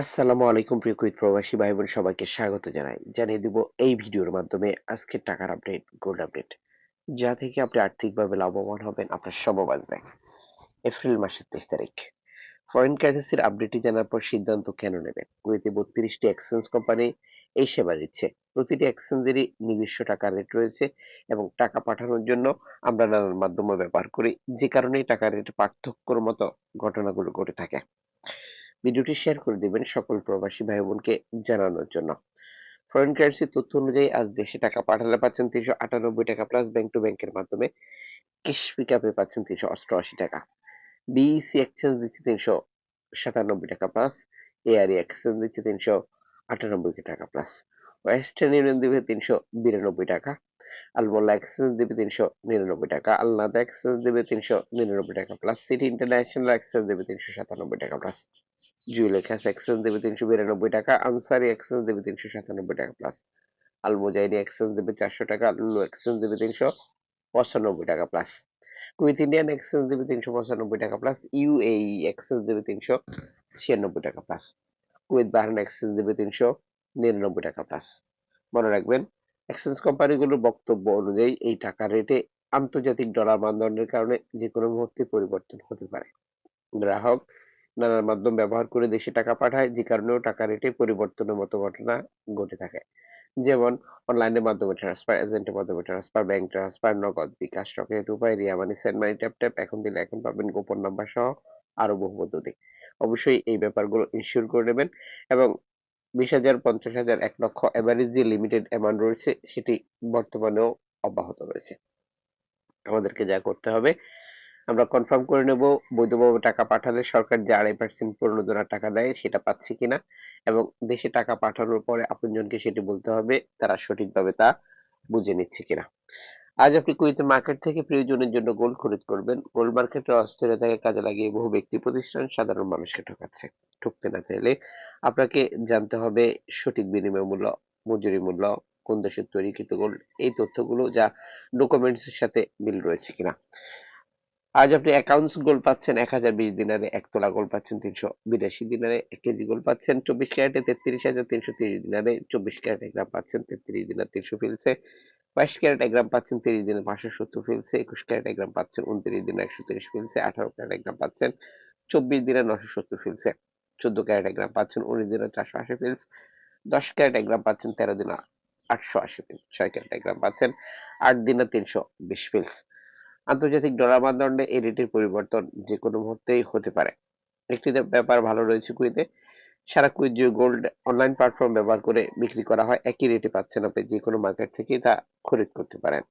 আসসালামু আলাইকুম প্রিয় কুইত প্রবাসী ভাই বোন সবাইকে স্বাগত জানাই। জানিয়ে দিব এই ভিডিওর মাধ্যমে আজকের টাকার আপডেট গোল্ড আপডেট যা থেকে আপনি আর্থিকভাবে লাভবান হবেন আপনার সব বাঁচবে এপ্রিল মাসের তেইশ তারিখ। ফরেন কারেন্সির আপডেটটি জানার পর সিদ্ধান্ত কেন নেবেন? কুয়েতে বত্রিশটি এক্সচেঞ্জ কোম্পানি এই সেবা দিচ্ছে। প্রতিটি এক্সচেঞ্জেরই নিজস্ব টাকা রেট রয়েছে এবং টাকা পাঠানোর জন্য আমরা নানান মাধ্যমে ব্যবহার করি। যে কারণে টাকা রেট পার্থক্যর মতো ঘটনাগুলো ঘটে থাকে। ভিডিওটি শেয়ার করে দিবেন সকল প্রবাসী ভাই বোনকে জানানোর জন্য। ফরেন কারেন্সির তথ্য অনুযায়ী আজ দেশে টাকা পাঠালে পাচ্ছেন তিনশো আটানব্বই টাকা প্লাস ব্যাংক টু ব্যাংকের মাধ্যমে। ক্যাশ পিকআপে পাচ্ছেন তিনশো অষ্টআশি টাকা। বিইসি এক্সচেঞ্জ দিচ্ছে তিনশো সাতানব্বই টাকা প্লাস এআরই এক্সচেঞ্জ দিচ্ছে তিনশো আটানব্বই টাকা প্লাস ওয়েস্টার্ন ইউনিয়ন দিবে তিনশো বিরানব্বই টাকা। আলমোল্লা এক্সচেঞ্জ দিবে তিনশো নিরানব্বই টাকা। আলনাদা এক্সচেঞ্জ দিবে তিনশো নিরানব্বই টাকা প্লাস সিটি ইন্টারন্যাশনাল এক্সচেঞ্জ দেবে তিনশো সাতানব্বই টাকা প্লাস এক্সচেঞ্জ দেবে তিনশো বিরানব্বই টাকা, আনসারি এক্সচেঞ্জ দেবে তিনশো সাতানব্বই টাকা প্লাস এক্সচেঞ্জ দেবে চারশো টাকা এক্সচেঞ্জ দেবে তিনশো পঁচানব্বই টাকা প্লাস কুইথ ইন্ডিয়ান এক্সচেঞ্জ দেবে তিনশো পঁচানব্বই টাকা প্লাস ইউএই এক্সচেঞ্জ দেবে তিনশো ছিয়ানব্বই টাকা প্লাস কুয়েত বাহরান এক্সচেঞ্জ দেবে তিনশো নিরানব্বই টাকা প্লাস মনে রাখবেন এক্সচেঞ্জ কোম্পানিগুলোর বক্তব্য অনুযায়ী এই টাকা রেটে আন্তর্জাতিক ডলার মানদণ্ডের কারণে যে কোনো মুহূর্তে পরিবর্তন হতে পারে। গ্রাহক নানান মাধ্যম ব্যবহার করে দেশে টাকা পাঠায়, যে কারণেও টাকা রেটে পরিবর্তনের মতো ঘটনা ঘটে থাকে। যেমন অনলাইনের মাধ্যমে ট্রান্সফার এজেন্টের মাধ্যমে transfer bank transfer Nagad bKash, Rocket Upay Ria money send money tap tap এখন দিলে এখন পাবেন গোপন নাম্বার সহ আরও বহু পদ্ধতি অবশ্যই এই ব্যাপারগুলো ইনশিওর করে নেবেন এবং বিশ হাজার, পঞ্চাশ হাজার, এক লক্ষ এভারেজ যে লিমিটেড অ্যামাউন্ট রয়েছে, সেটি বর্তমানেও অব্যাহত রয়েছে। আমাদেরকে যা করতে হবে আমরা কনফার্ম করে নেব বৈধভাবে টাকা পাঠালে সরকার যে আড়াই পার্সেন্ট প্রণোদনার টাকা দেয় সেটা পাচ্ছি কিনা এবং দেশে টাকা পাঠানোর পরে আপনজনকে সেটি বলতে হবে, তারা সঠিকভাবে তা বুঝে নিচ্ছে কিনা। আজ আপনি কুইতে মার্কেট থেকে প্রয়োজনের জন্য গোল্ড খরিদ করবেন। গোল্ড মার্কেটের অস্থিরতাকে কাজে লাগিয়ে বহু ব্যক্তি প্রতিষ্ঠান সাধারণ মানুষকে ঠকাচ্ছে। ঠকতে না চাইলে আপনাকে জানতে হবে সঠিক বিনিময় মূল্য, মজুরি মূল্য, কোন দেশের তৈরিকৃত গোল্ড এই তথ্যগুলো যা ডকুমেন্টস এর সাথে মিল রয়েছে কিনা। আজ আপনি অ্যাকাউন্টস গোল্ড পাচ্ছেন এক হাজার বিশ দিনারে এক তোলা গোল্ড পাচ্ছেন তিনশো বিরাশি দিনারে, এক কেজি গোল্ড পাচ্ছেন চব্বিশ ক্যারেটে তেত্রিশ হাজার তিনশো তিরিশ দিনারে, চব্বিশ ক্যারেট এক গ্রাম পাচ্ছেন তেত্রিশ দিনার তিনশো ফিলসে, বাইশ ক্যারেট এক গ্রাম পাচ্ছেন তিরিশ দিনে পাঁচশো সত্তর ফিলসে, একুশ ক্যারেট এক গ্রাম পাচ্ছেন উনত্রিশ দিনে একশো তিরিশ ফিলসে, আঠারো ক্যারেট এক গ্রাম পাচ্ছেন চব্বিশ দিনে নশো সত্তর ফিলসে, চোদ্দ ক্যারেট এক গ্রাম পাচ্ছেন উনিশ দিনে চারশো আশি ফিলস, দশ ক্যারেট এক গ্রাম পাচ্ছেন তেরো দিনে আটশো আশি ফিলস, ছয় ক্যারেট এক গ্রাম পাচ্ছেন আট দিনে তিনশো বিশ ফিলস। আন্তর্জাতিক ডলার মানদণ্ডে এই রেটের পরিবর্তন যে কোনো মুহূর্তেই হতে পারে। একটি ব্যাপার ভালো রয়েছে কুইতে। সারা Kuwait Jio gold online platform ব্যবহার করে বিক্রি করা হয়, একই রেটে পাচ্ছেন আপনি যে কোনো মার্কেট থেকে তা খরিদ করতে পারেন।